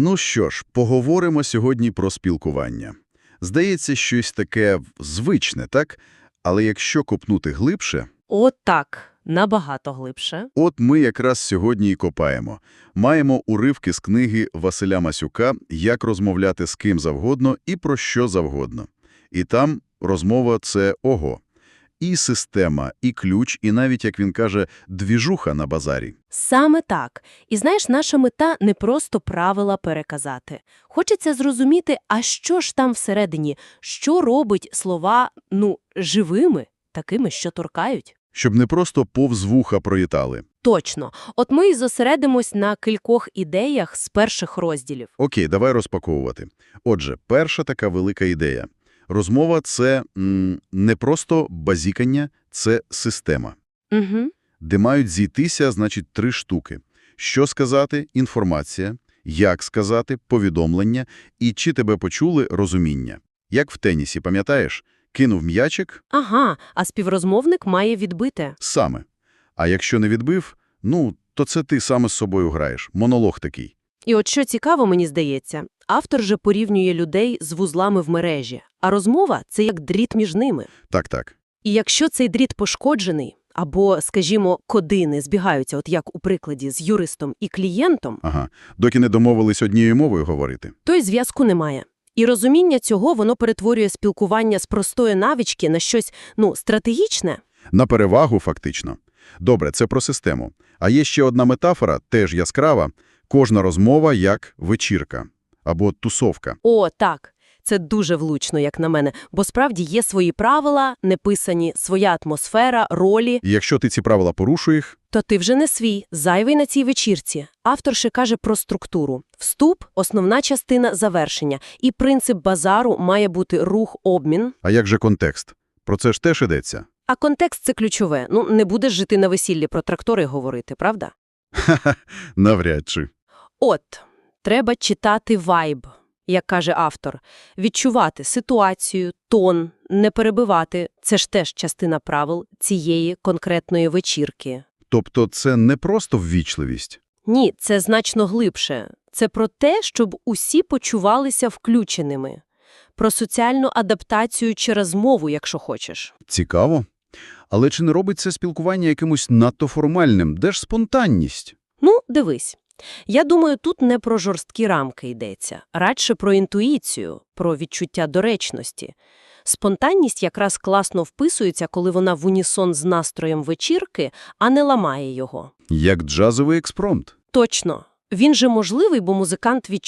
Ну що ж, поговоримо сьогодні про спілкування. Здається, щось таке звичне, так? Але якщо копнути глибше, От так, набагато глибше. от ми якраз сьогодні і копаємо. Маємо уривки з книги Василя Масюка «Як розмовляти з ким завгодно і про що завгодно». І там розмова – це ого. І система, і ключ, і навіть, як він каже, двіжуха на базарі. Саме так. І знаєш, наша мета не просто правила переказати. Хочеться зрозуміти, а що ж там всередині, що робить слова, ну, живими, такими, що торкають. Щоб не просто повз вуха проїтали. Точно. От ми і зосередимось на кількох ідеях з перших розділів. Окей, давай розпаковувати. Отже, перша така велика ідея. Розмова – це м, не просто базікання, це система. Угу. Де мають зійтися, значить, три штуки. Що сказати – інформація, як сказати – повідомлення, і чи тебе почули – розуміння. Як в тенісі, пам'ятаєш? Кинув м'ячик – Ага, а співрозмовник має відбити. саме. А якщо не відбив, ну, то це ти саме з собою граєш. Монолог такий. І от що цікаво, мені здається, автор же порівнює людей з вузлами в мережі, а розмова – це як дріт між ними. Так-так. І якщо цей дріт пошкоджений, або, скажімо, коди не збігаються, от як у прикладі з юристом і клієнтом, Ага. Доки не домовились однією мовою говорити. то й зв'язку немає. І розуміння цього воно перетворює спілкування з простої навички на щось, ну, стратегічне. На перевагу, фактично. Добре, це про систему. А є ще одна метафора, теж яскрава. Кожна розмова як вечірка або тусовка. О, так. Це дуже влучно, як на мене, бо справді є свої правила, неписані, своя атмосфера, ролі, І якщо ти ці правила порушуєш, то ти вже не свій, зайвий на цій вечірці. Автор ще каже про структуру. Вступ – основна частина завершення. І принцип базару має бути рух-обмін. а як же контекст? Про це ж теж йдеться. А контекст – це ключове. Ну, не будеш жити на весіллі про трактори говорити, правда? Ха-ха, навряд чи. От, треба читати вайб, як каже автор. Відчувати ситуацію, тон, не перебивати – це ж теж частина правил цієї конкретної вечірки. Тобто це не просто ввічливість. Ні, це значно глибше. Це про те, щоб усі почувалися включеними. Про соціальну адаптацію через мову, якщо хочеш. Цікаво. Але чи не робить це спілкування якимось надто формальним? Де ж спонтанність? Ну, дивись. Я думаю, тут не про жорсткі рамки йдеться, радше про інтуїцію, про відчуття доречності. Спонтанність якраз класно вписується, коли вона в унісон з настроєм вечірки, а не ламає його. Як джазовий експромт. Точно. Він же можливий, бо музикант